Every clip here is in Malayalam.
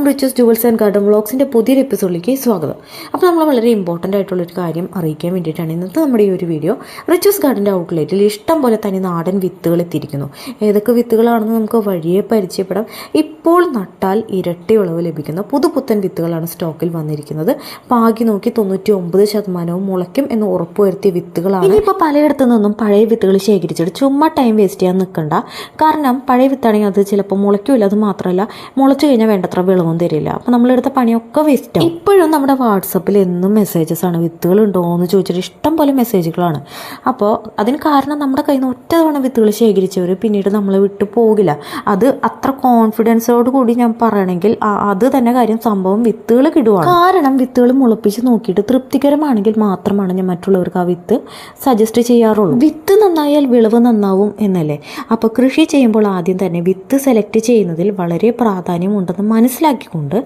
എല്ലാവർക്കും ജസ്റ്റ് ജുവൽസ് ആൻഡ് ഗാർഡൻ വ്ളോഗ്സിന്റെ പുതിയൊരു എപ്പിസോഡിലേക്ക് സ്വാഗതം. അപ്പോൾ നമ്മൾ വളരെ ഇമ്പോർട്ടന്റ് ആയിട്ടുള്ളൊരു കാര്യം അറിയിക്കാൻ വേണ്ടിയിട്ടാണ് ഇന്നത്തെ നമ്മുടെ ഈ ഒരു വീഡിയോ റിച്ചസ് ഗാർഡന്റെ ഔട്ട്ലെറ്റിൽ ഇഷ്ടം പോലെ തന്നെ നാടൻ വിത്തുകൾ എത്തിയിരിക്കുന്നു. ഏതൊക്കെ വിത്തുകളാണെന്ന് നമുക്ക് വഴിയെ പരിചയപ്പെടാം. ഇപ്പോൾ നട്ടാൽ ഇരട്ടി വിളവ് ലഭിക്കുന്ന പുതുപുത്തൻ വിത്തുകളാണ് സ്റ്റോക്കിൽ വന്നിരിക്കുന്നത്. പാകി നോക്കി തൊണ്ണൂറ്റി ഒമ്പത് ശതമാനവും മുളയ്ക്കും എന്ന് ഉറപ്പുവരുത്തിയ വിത്തുകളാണ്. ഇനിയിപ്പോൾ പലയിടത്തു നിന്നും പഴയ വിത്തുകൾ ശേഖരിച്ചിട്ട് ചുമ്മാ ടൈം വേസ്റ്റ് ചെയ്യാൻ നിൽക്കണ്ട. കാരണം പഴയ വിത്താണെങ്കിൽ അത് ചിലപ്പോൾ മുളയ്ക്കില്ല. അത് മാത്രമല്ല മുളച്ചു കഴിഞ്ഞാൽ വേണ്ടത്ര വിളവും തരില്ല. അപ്പോൾ നമ്മളെടുത്ത പണിയൊക്കെ വേസ്റ്റ് ഇപ്പോഴും നമ്മുടെ വാട്സപ്പിൽ എന്നും മെസ്സേജസ് ആണ്. വിത്തുകൾ ഉണ്ടോ എന്ന് ചോദിച്ചിട്ട് ഇഷ്ടം പോലെ മെസ്സേജുകളാണ് അപ്പോൾ അതിന് കാരണം നമ്മുടെ കയ്യിൽ നിന്ന് ഒറ്റ തവണ വിത്തുകൾ ശേഖരിച്ചവർ പിന്നീട് നമ്മളെ വിട്ടു പോകില്ല. അത് അത്ര കോൺഫിഡൻസോട് കൂടി ഞാൻ പറയണമെങ്കിൽ അത് തന്നെ കാര്യം സംഭവം വിത്തുകൾ കിടുവാണ്. കാരണം വിത്തുകൾ മുളപ്പിച്ച് നോക്കിയിട്ട് തൃപ്തികരമാണെങ്കിൽ മാത്രമാണ് ഞാൻ മറ്റുള്ളവർക്ക് ആ വിത്ത് സജസ്റ്റ് ചെയ്യാറുള്ളൂ. വിത്ത് നന്നായാൽ വിളവ് നന്നാവും എന്നല്ലേ? അപ്പോൾ കൃഷി ചെയ്യുമ്പോൾ ആദ്യം തന്നെ വിത്ത് സെലക്ട് ചെയ്യുന്നതിൽ വളരെ പ്രാധാന്യമുണ്ടെന്ന് മനസ്സിലാക്കിക്കൊണ്ട്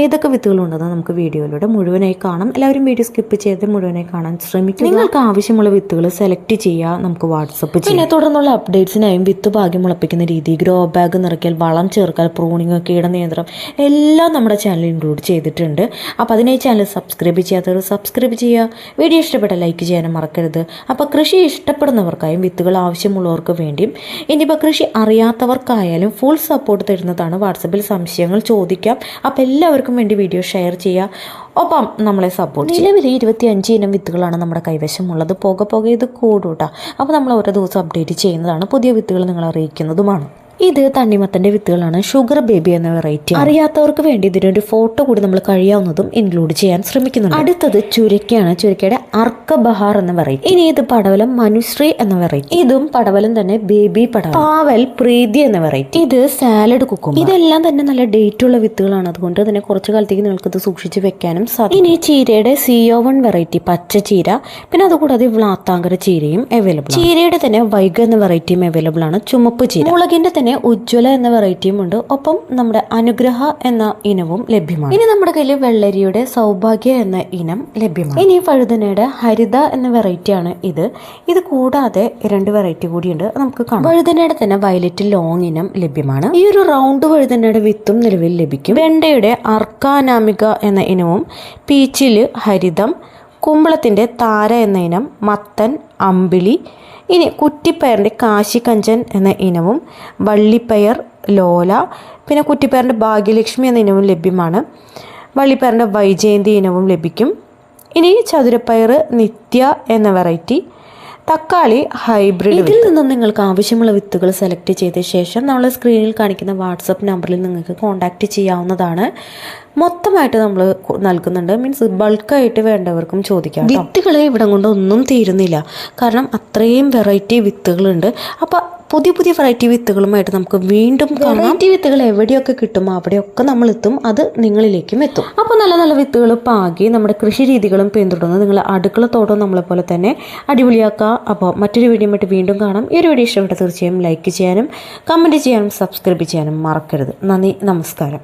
ഏതൊക്കെ വിത്തുകളുണ്ടെന്ന് നമുക്ക് വീഡിയോയിലൂടെ മുഴുവനായി കാണാം. എല്ലാവരും വീഡിയോ സ്കിപ്പ് ചെയ്ത് മുഴുവനായി കാണാൻ ശ്രമിക്കുക. നിങ്ങൾക്ക് ആവശ്യമുള്ള വിത്തുകൾ സെലക്ട് ചെയ്യുക നമുക്ക് വാട്സപ്പ് ചെയ്യാം. പിന്നെ തുടർന്നുള്ള അപ്ഡേറ്റ്സിനായും വിത്ത് ഭാഗ്യം മുളപ്പിക്കുന്ന രീതി ഗ്രോ ബാഗ് നിറയ്ക്കൽ വളം ചേർക്കൽ പ്രൂണിങ് കീടനിയന്ത്രണം എല്ലാം നമ്മുടെ ചാനൽ ഇൻക്ലൂഡ് ചെയ്തിട്ടുണ്ട്. അപ്പോൾ അതിനെ ചാനൽ സബ്സ്ക്രൈബ് ചെയ്യാത്തവർ സബ്സ്ക്രൈബ് ചെയ്യുക. വീഡിയോ ഇഷ്ടപ്പെട്ട ലൈക്ക് ചെയ്യാനും മറക്കരുത്. അപ്പോൾ കൃഷി ഇഷ്ടപ്പെടുന്നവർക്കായും വിത്തുകൾ ആവശ്യമുള്ളവർക്ക് വേണ്ടിയും ഇനിയിപ്പോൾ കൃഷി അറിയാത്തവർക്കായാലും ഫുൾ സപ്പോർട്ട് തരുന്നതാണ് വാട്സപ്പിൽ സംശയങ്ങൾ ചോദിക്കാം. അപ്പോൾ എല്ലാവർക്കും വേണ്ടി വീഡിയോ ഷെയർ ചെയ്യുക. ഒപ്പം നമ്മളെ സപ്പോർട്ട് നിലവിൽ ഇരുപത്തി അഞ്ച് ഇനം വിത്തുകളാണ് നമ്മുടെ കൈവശമുള്ളത്. പോകെ പോകെ ഇത് കൂടൂട്ടാ. അപ്പോൾ നമ്മൾ ഓരോ ദിവസം അപ്ഡേറ്റ് ചെയ്യുന്നതാണ്. പുതിയ വിത്തുകൾ നിങ്ങൾ അറിയിക്കുന്നതുമാണ്. ഇത് തണ്ണിമത്തന്റെ വിത്തുകളാണ്. ഷുഗർ ബേബി എന്ന വെറൈറ്റി അറിയാത്തവർക്ക് വേണ്ടി ഇതിനൊരു ഫോട്ടോ കൂടി നമ്മൾ കഴിയാവുന്നതും ഇൻക്ലൂഡ് ചെയ്യാൻ ശ്രമിക്കുന്നുണ്ട്. അടുത്തത് ചുരക്കയാണ്. ചുരക്കയുടെ അർക്ക ബഹാർ എന്ന വെറൈറ്റി ഇനി ഇത് പടവലം മനുശ്രീ എന്ന വെറൈറ്റി ഇതും പടവലം തന്നെ ബേബി പടവലം. പാവൽ പ്രീതി എന്ന വെറൈറ്റി ഇത് സാലഡ് കുക്കും ഇതെല്ലാം തന്നെ നല്ല ഡേറ്റ് ഉള്ള വിത്തുകളാണ്. അതുകൊണ്ട് തന്നെ കുറച്ച് കാലത്തേക്ക് നിങ്ങൾക്ക് ഇത് സൂക്ഷിച്ച് വെക്കാനും സാധിക്കും. ഇനി ചീരയുടെ സിഒ വൺ വെറൈറ്റി പച്ച ചീര പിന്നെ അതുകൂടാതെ വ്ളാത്താങ്കര ചീരയും അവൈലബിൾ ചീരയുടെ തന്നെ വൈഗ എന്ന വെറൈറ്റിയും അവൈലബിൾ ആണ്. ചുമപ്പ് ചീര. മുളകിന്റെ തന്നെ ഉജ്ജ്വല എന്ന വെറൈറ്റിയും ഉണ്ട്. ഒപ്പം നമ്മുടെ അനുഗ്രഹ എന്ന ഇനവും ലഭ്യമാണ്. ഇനി നമ്മുടെ കയ്യിൽ വെള്ളരിയുടെ സൗഭാഗ്യ എന്ന ഇനം ലഭ്യമാണ്. ഇനി വഴുതനയുടെ ഹരിത എന്ന വെറൈറ്റിയാണ് ഇത്. ഇത് കൂടാതെ രണ്ട് വെറൈറ്റി കൂടിയുണ്ട് നമുക്ക് കാണാം. വഴുതനയുടെ തന്നെ വയലറ്റ് ലോങ് ഇനം ലഭ്യമാണ്. ഈ ഒരു റൗണ്ട് വഴുതനയുടെ വിത്തും നിലവിൽ ലഭിക്കും. വെണ്ടയുടെ അർക്കാനാമിക എന്ന ഇനവും പീച്ചിൽ ഹരിതം കുമ്പളത്തിന്റെ താര എന്ന ഇനം മത്തൻ അമ്പിളി ഇനി കുറ്റിപ്പയറിന്റെ കാശിക്കഞ്ചൻ എന്ന ഇനവും വള്ളിപ്പയർ ലോല പിന്നെ കുറ്റിപ്പയറിന്റെ ഭാഗ്യലക്ഷ്മി എന്ന ഇനവും ലഭ്യമാണ്. വള്ളിപ്പയറിന്റെ വൈജയന്തി ഇനവും ലഭിക്കും. ഇനി ചതുരപ്പയർ നിത്യ എന്ന വെറൈറ്റി തക്കാളി ഹൈബ്രിഡ് ഇതിൽ നിന്നും നിങ്ങൾക്ക് ആവശ്യമുള്ള വിത്തുകൾ സെലക്ട് ചെയ്ത ശേഷം നമ്മൾ സ്ക്രീനിൽ കാണിക്കുന്ന വാട്സപ്പ് നമ്പറിൽ നിങ്ങൾക്ക് കോൺടാക്റ്റ് ചെയ്യാവുന്നതാണ്. മൊത്തമായിട്ട് നമ്മൾ നൽകുന്നുണ്ട്. മീൻസ് ബൾക്കായിട്ട് വേണ്ടവർക്കും ചോദിക്കാം വിത്തുകളെ ഇവിടെ കൊണ്ട് ഒന്നും തീരുന്നില്ല. കാരണം അത്രയും വെറൈറ്റി വിത്തുകളുണ്ട്. അപ്പോൾ പുതിയ പുതിയ വെറൈറ്റി വിത്തുകളുമായിട്ട് നമുക്ക് വീണ്ടും വെറൈറ്റി വിത്തുകൾ എവിടെയൊക്കെ കിട്ടുമോ അവിടെയൊക്കെ നമ്മൾ എത്തും അത് നിങ്ങളിലേക്കും എത്തും. അപ്പോൾ നല്ല നല്ല വിത്തുകൾ പാകി നമ്മുടെ കൃഷി രീതികളും പിന്തുടർന്ന് നിങ്ങൾ അടുക്കളത്തോട്ടം നമ്മളെ പോലെ തന്നെ അടിപൊളിയാക്കുക അപ്പോൾ മറ്റൊരു വീഡിയോ ആയിട്ട് വീണ്ടും കാണാം. ഈ ഒരു വീഡിയോ ഇഷ്ടപ്പെട്ട തീർച്ചയായും ലൈക്ക് ചെയ്യാനും കമന്റ് ചെയ്യാനും സബ്സ്ക്രൈബ് ചെയ്യാനും മറക്കരുത്. നന്ദി നമസ്കാരം.